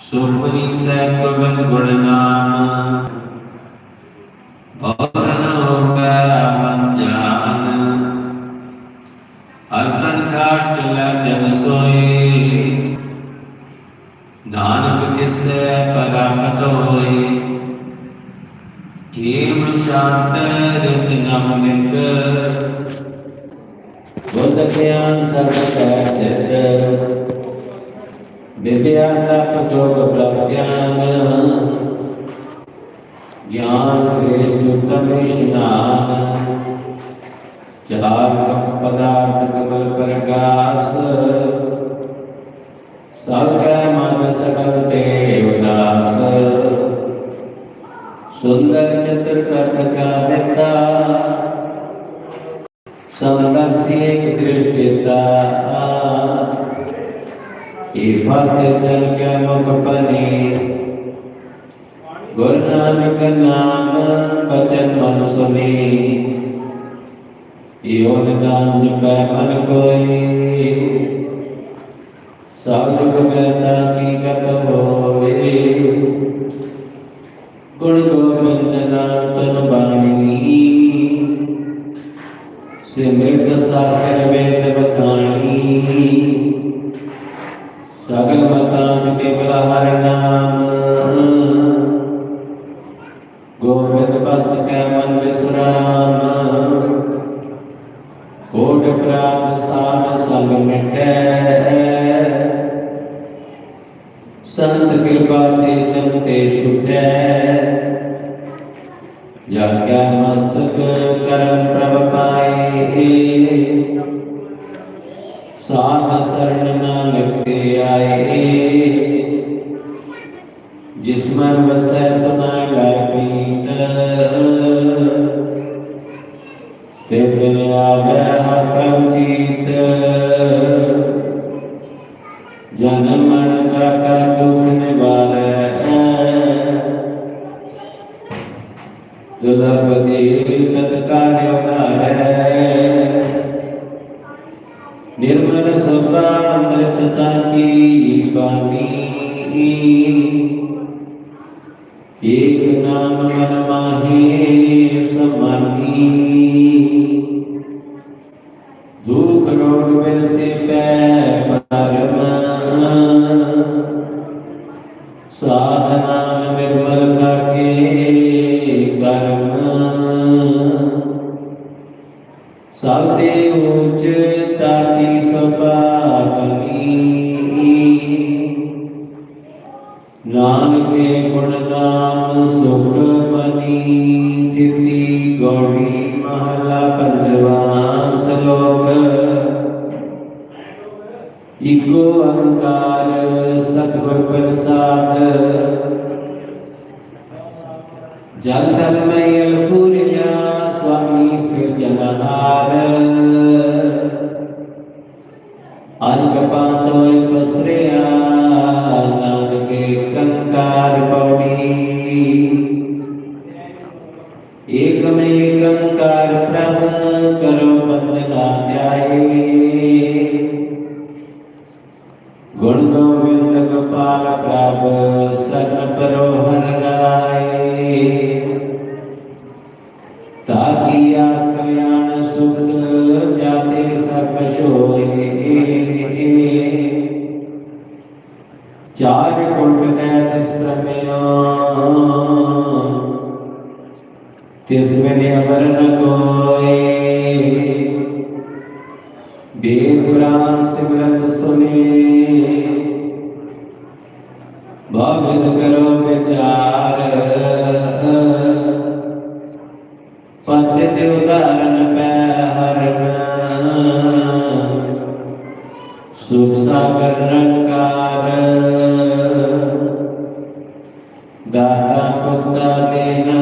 ਸੁਪਨੀ ਸਹਿ ਪਵਨ ਗੁਣ ਨਾਮ ਔਰ ਨ ਹੋਵੇ ਮਨ ਜਾਨ ਹਰ ਤਨ ਖਾਟ ਚਲਾ ਜਨ ਸੋਈ, ਨਾਨਕ ਤਿਸੈ ਪਰਾਪਤ ਹੋਈ। ਕੀਮ ਸ਼ਾਂਤ ਰਿਤ ਨਮ ਨਿਤ, ਬੁੱਧ ਗਿਆਨ ਸਰਬ ਕੈ ਸਿਧ ज्ञान श्रेष्ठ उत्तम स्नान पदार्थ कमल प्रकाश सकल मन सकल देवदास सुंदर चतुर्थ का दृष्टिता इफत चल के मुख पनीर गुरु नानक नाम बचन मन सुनी। योन नाम जपै मन कोई सब दुख की कत होवे। गुण गोविंद नाम तन बाणी सिमृत शास्त्र वेद बखानी ਸਗਲ ਮਤਾਂ ਕੇਵਲ ਹਰਿ ਨਾਮ। ਗੋਬਿੰਦ ਭਗਤ ਕੈ ਮਨ ਵਿਸਰਾਮ। ਕੋਟ ਪ੍ਰਾਪ ਸਾਧ ਸੰਗ ਮਿਟੈ। ਸੰਤ ਕਿਰਪਾ ਤੇ ਚੰਤੇ ਛੁਟੈ। आए। जिसमन बस करो बंद ना जाए गुण गोविंद गोपाल प्रभु परो हर राय। ताकि आस कल्याण सुख जाते सब कशोए चार अमर न कोई ਨ ਕੋਏ ਸਿਮਰਤ ਸੁਨੇ ਭਗਤ ਕਰੋ ਵਿਚਾਰ ਪਤਿਤ ਉਦਾਹਰਨ ਪੈ ਹਰਨ ਸੁਖ ਸਾਗਰ ਰੰਕਾਰ, ਦਾਤਾ ਪੁੱਤਾ ਦੇਨਹਾ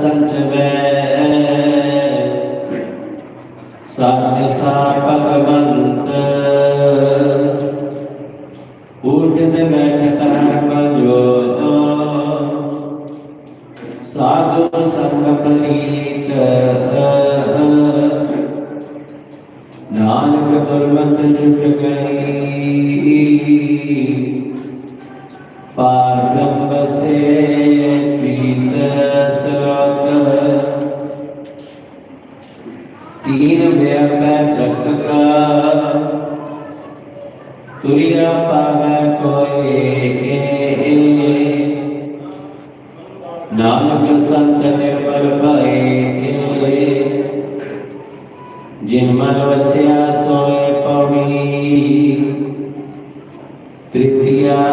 ਸੰਜਵੈ ਸਾਚ ਸਾ ਭਗਵੰਤ ਉਠ ਦੇ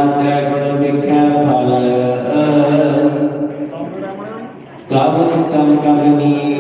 ਤੈ ਗੁਣ ਵਿਖੇ ਫਲ। ਤਬ ਤਮ ਕਰਨੀ?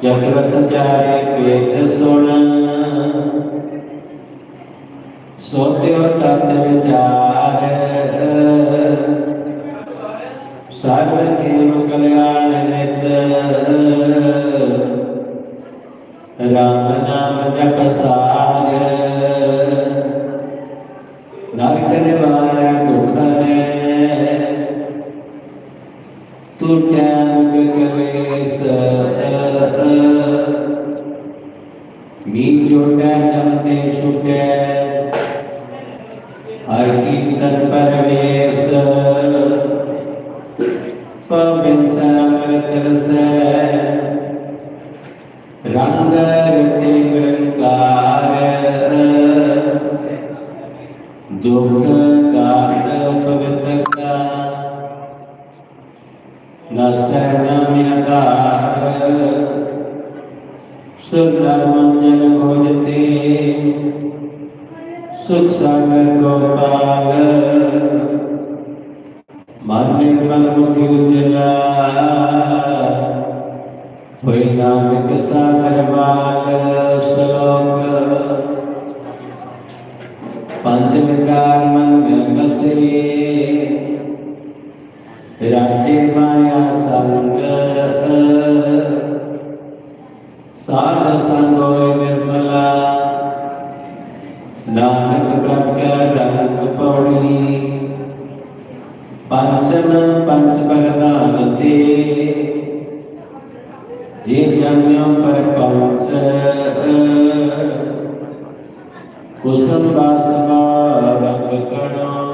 ਚਕਰਤ ਚਾਰੇ ਪੇਤ ਸੁਣ ਸੋਤਿਉ ਤਤ ਵਿਚਾਰ ਸਰਬ ਜੀਵ ਕਲਿਆਣ ਨਿਤ ਰਾਮ ਨਾਮ ਜਪ ਸਾਰ ਪਵਿੱਤਰਤਾ ਨਸਰ ਨਿਆਕਾਰ ਮੰਜਨ ਖੋਜਤੇ ਸੁਖ ਸਾਗਰ ਗੋਪਾਲ ਮਨ ਨਿਰਮਲ ਮੁਖੀ ਉਜਲਾ ਹੋਈ ਨਾਨਕ ਸਾਗਰ ਵਾਲ, ਸ਼ਲੋਕ। ਪੰਜ ਵਿਕਾਰ ਮਨ ਬਸੇ ਰਾਜੇ ਮਾਇਆ ਸੰਗ ਸਾਧ ਸੰਗੋਇ ਨਿਰਮਲਾ। ਨਾਨਕ ਪ੍ਰਗਟਿ ਰੰਗ ਪੌੜੀ ਪੰਚਮ ਪੰਚ ਬਰਦਾਨ ਤੇ ਜੇ ਜਨਿਓ ਪਰ ਪੰਚ ਕੁਸਮ ਬਾਸਮਾ ਰੰਗ ਕਣੋ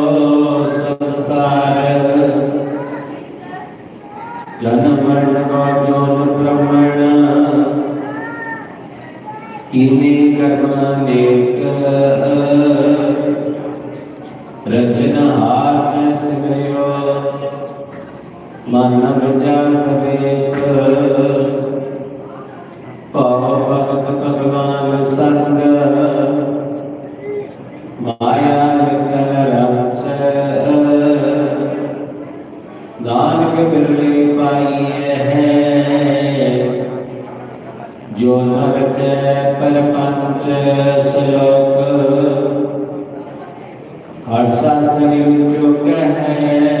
ਕਰਮ ਅਨੇਕ ਰਚਨ ਮੈਂ ਸਿਮਰਿਓ, ਮਨ ਵਿਚਾਰ ਵਿਵੇਕ ਭਵ ਭਗਤ ਭਗਵਾਨ ਸੰਗ, ਮਾਇਆ ਨਿਤਨ ਰਚ ਨਾਨਕ ਬਿਰਲੇ ਪਾਈਐ ਹੈ ਨਰਚ ਪਰਪੰਚ ਸ਼ਲੋਕ। ਹਰ ਸ਼ਾਸਤਰੀ ਉਚੁਕ ਹੈ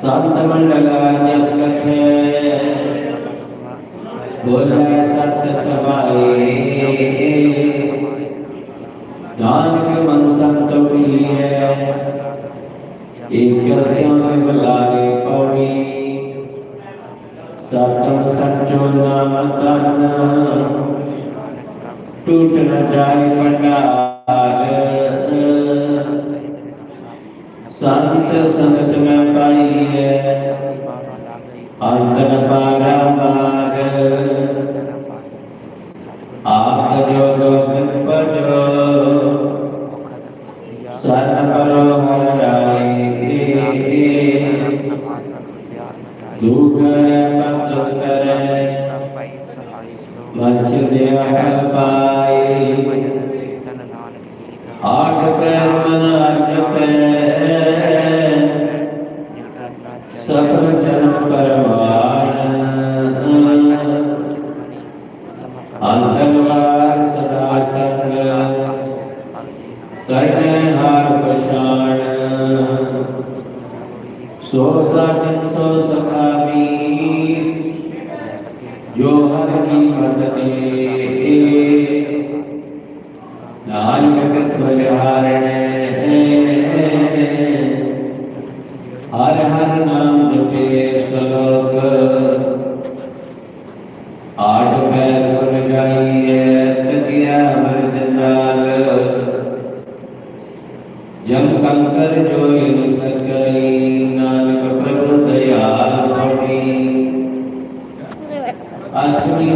सप्तमंडलान्य बोल सत सवाए। नानक मन संतो है एक श्याम पौड़ी सतम सचो नाम तन टूट न जाए पंडाल संत संत में पाई है अंतर पारा मार आप जो गोविंद पजो स्वर्ण परो हर राय दुख मत करे मच देव पाए आठ कर्म अर्जते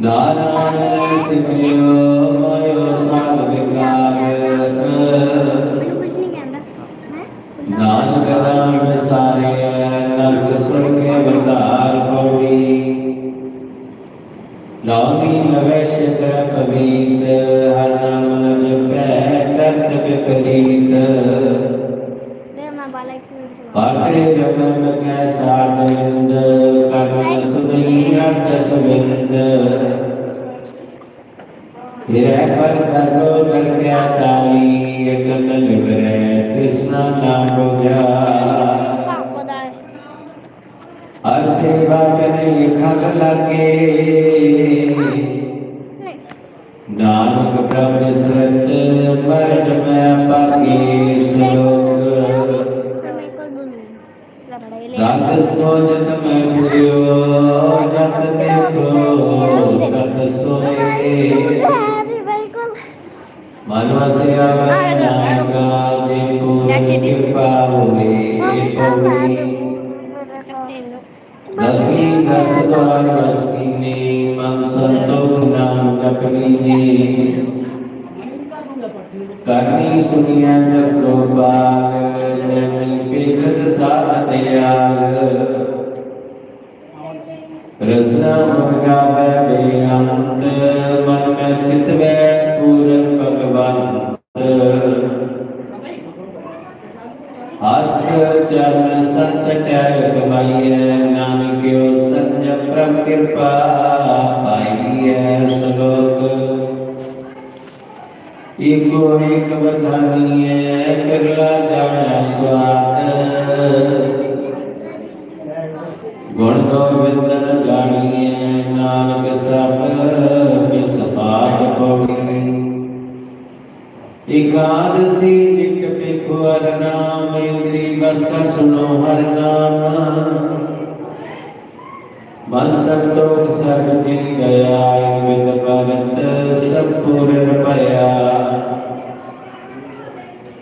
ਨਾਰਾਇਣ ਸਿਮਰਿਓ ਮਾਇਓ ਸਾਧ ਵਿਕਾਰ ਨਾਨਕ ਰਾਮ ਸਾਰੇ ਨਰਕ ਸੁਰਗੇ ਬੰਧਾਰ ਪੌੜੀ ਲਾਮੀ ਨਵੇ ਸ਼ਤਰ ਪਵੀਤ ਹਰ ਨਾਮ ਨ ਜਪੈ ਤਰਤ ਵਿਪਰੀਤ ਪਾਤਰੇ ਰਮਨ ਕੈ ਸਾਧਿੰਦ ਕਰਮ ਸੁਦਈ ਅਰਥ ਸਵੇ पर तरो तर्या ताई एकन लिबरे कृष्ण नाम रोजा। हर सेवा कने खग लगे। नानक ब्रह्म सत पर जमया पाके सुन। मन संतोख नाम जपलीने करनी सुनिया जस गोपाल पेखत साथ दयाल रसना मन गावे बेअंत मन में चित वे पूरन भगवंत हस्त चरण संत टैल कमाइए नानकियो संजम प्रभ कृपा एको एक बधानिए बिरला जाना स्वाद गुण गोविंद न जानिए नानक सब बिसफाद पौड़ी एकादशी निक बिखु हर नाम इंद्री बसकर सुनो हर नाम मन संतोष सब जी गया विद भरत सब पूर्ण पया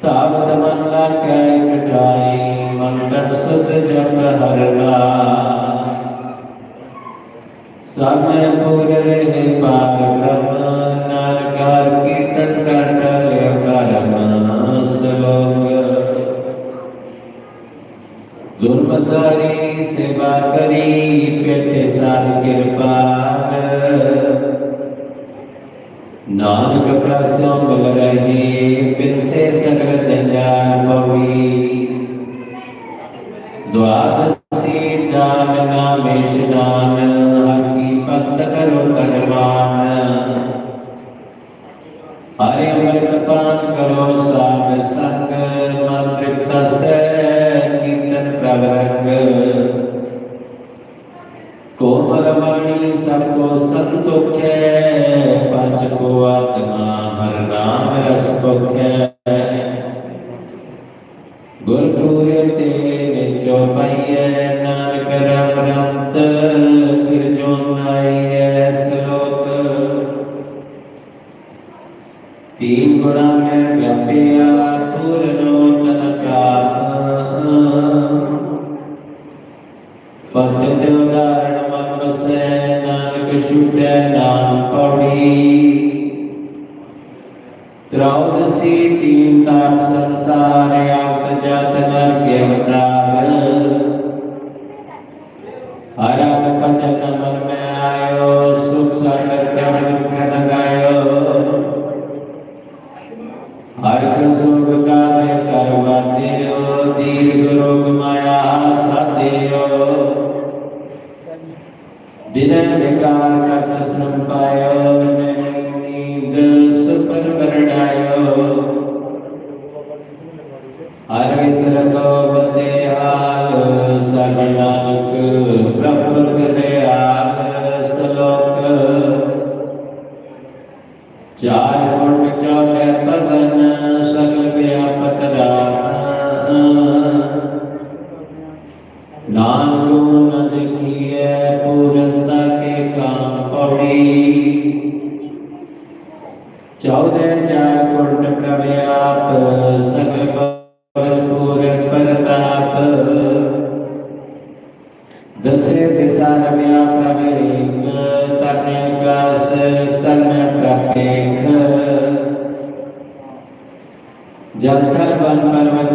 तावत मन लाकै कठाई मन तन सुध जप हर नाम समय पूर रहे पार ब्रह्म नानक दुर्मतारी सेवा करी पेटे साध कृपाल नानक प्रसो मिल रहे, बिन से जंजाल पवी। द्वादशी से दिशा रम्या प्रवीण तन्यका प्रपेख जंथल वन पर्वत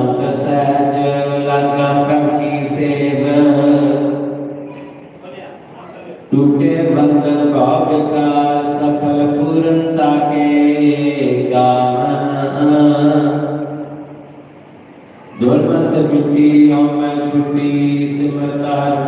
शांत सहज लगा प्रभु सेव। टूटे बंधन भाव विकार सफल पूर्णता के दुर्मंत मिट्टी, और मैं छुट्टी सिमरतार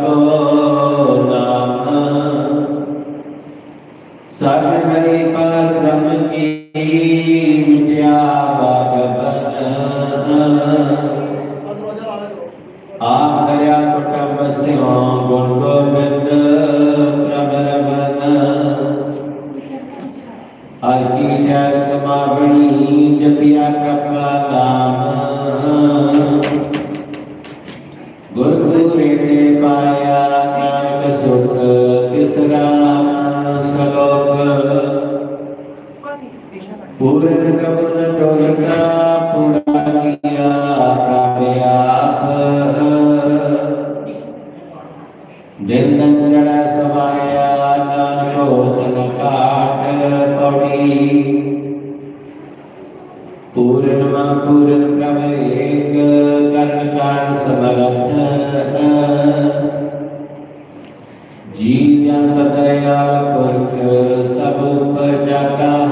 पूर्ण कवन डोलता पूरा किया प्रव्याप दिन चढ़ा सवाया नानक तन काट पौड़ी पूर्णमा पूर्ण प्रभ एक कर्ण कान समरथ जी जंत दयाल पुरख सब पर जाता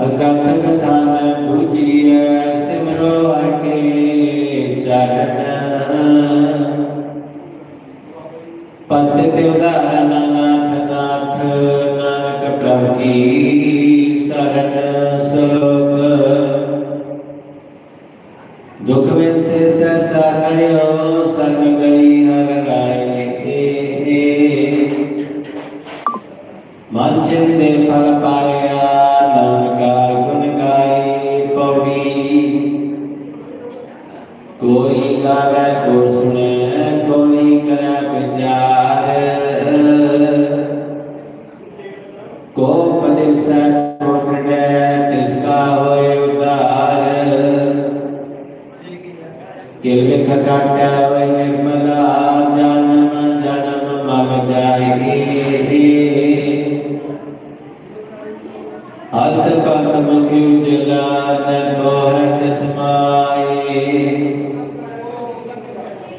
अकथ कथन बुझिय सिमरो अटे चरण। पतित उदाहरण नाथ नाथ नानक प्रभु की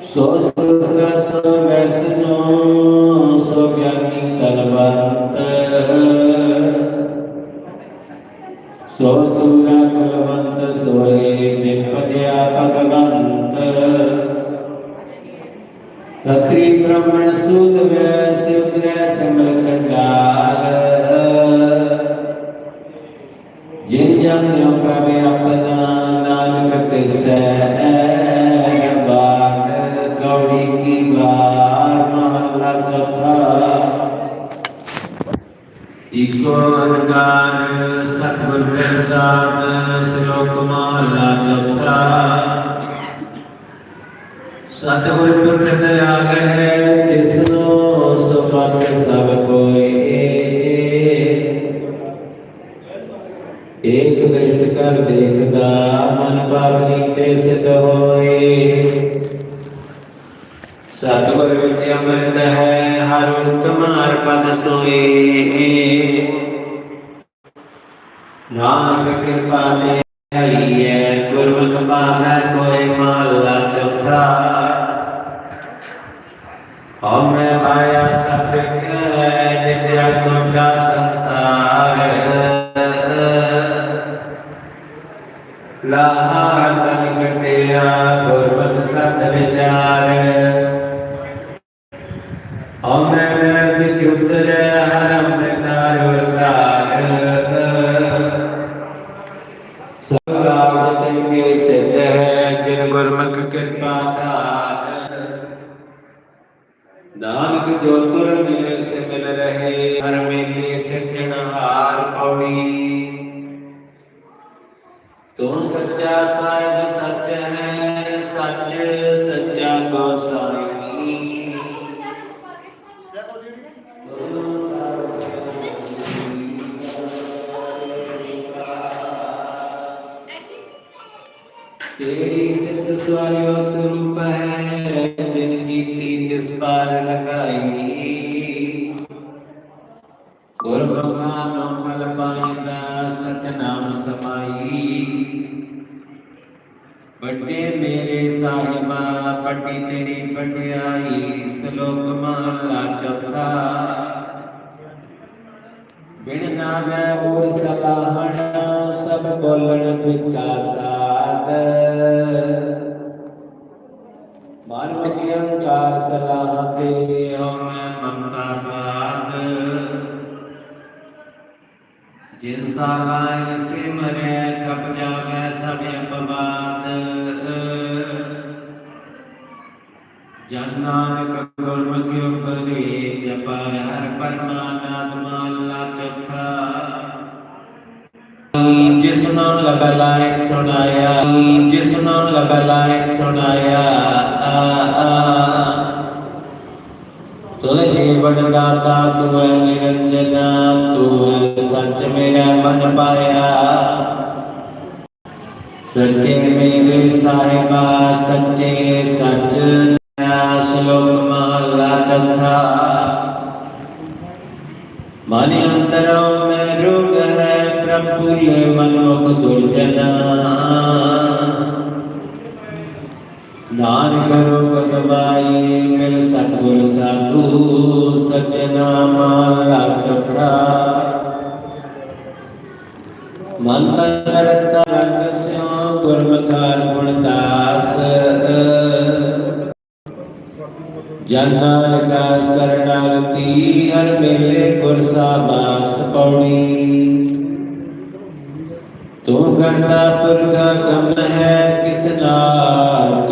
ਸੋ ਸੁਰਤ ਸੋ ਵੈਸਨੋ ਸੋ ਗਿਆਨੀ ਤਨਵੰਤ ਇਕੋ ਓੰਕਾਰ ਸਤਿਗੁਰ ਪ੍ਰਸਾਦ ਸ਼ਲੋਕ ਮਹਲਾ ਚੌਥਾ। ਸਤਿਗੁਰ ਪੁਰਖ ਦਇਆਲ ਹੈ, ਜਿਸਨੋ ਸੁਭਗ ਸਭ ਕੋਇ ਏਕ ਦ੍ਰਿਸ਼ਟ ਕਰ ਦੇਖਦਾ, ਮਨ ਭਾਵਨੀ ਤੇ ਸਿਧ ਹੋਏ। ਸਤਿਗੁਰ ਵਿੱਚ ਅੰਮ੍ਰਿਤ ਹੈ হারুন तुम्हार पद सोए। नाम कृपा ले आइए कोई माला चौथा। और मैं सब नित्या कुंडा संसार। लाहा तन कटिया सत विचार। Amen. समाई। बटे मेरे साहिबा पटी तेरी पटियाई श्लोक माला चौथा। बिन नावे और सलाहना सब बोलन पिता साद मानव के अंकार सलाह तेरी हो, मैं ममता का। जिन सारायण सिमर कब जावे सब अपवाद जन नानक गुरमुखी उपरी जपर हर परमानात्मा अल्लाह चौथा जिसनो लबलाए सुनाया जिसनो लबलाए सुनाया आ आ, आ तुलसी बड़दाता तू है निरंजना तू है सच मेरा मन पाया। सच्चे मेरे साहिबा, सच्चे सच श्लोक महला कथा मन अंतरों में रुक है प्रफुल्ल मनमुख दुर्जना। ਹੈ ਪ੍ਰਭੂ ਲੈ ਮਿਲ ਸਤਗੁਰ ਸਾਧੂ, ਸਜਣਾ ਮਹਲਾ ਚੌਥਾ। ਮਨ ਤਨ ਰੰਗ ਸਿਉ ਗੁਰਮਕਾਰ ਗੁਣ ਦਾਸ। ਜਨ ਨਾਨਕਾ ਸਰਣਾਗਤੀ ਹਰ ਮੇਲੇ ਗੁਰ ਸਾਬਾਸ ਪੌੜੀ ਤੂੰ ਕਰਤਾ ਪੁਰਖ ਗਮ ਹੈ ਕਿਸ ਨਾਲ?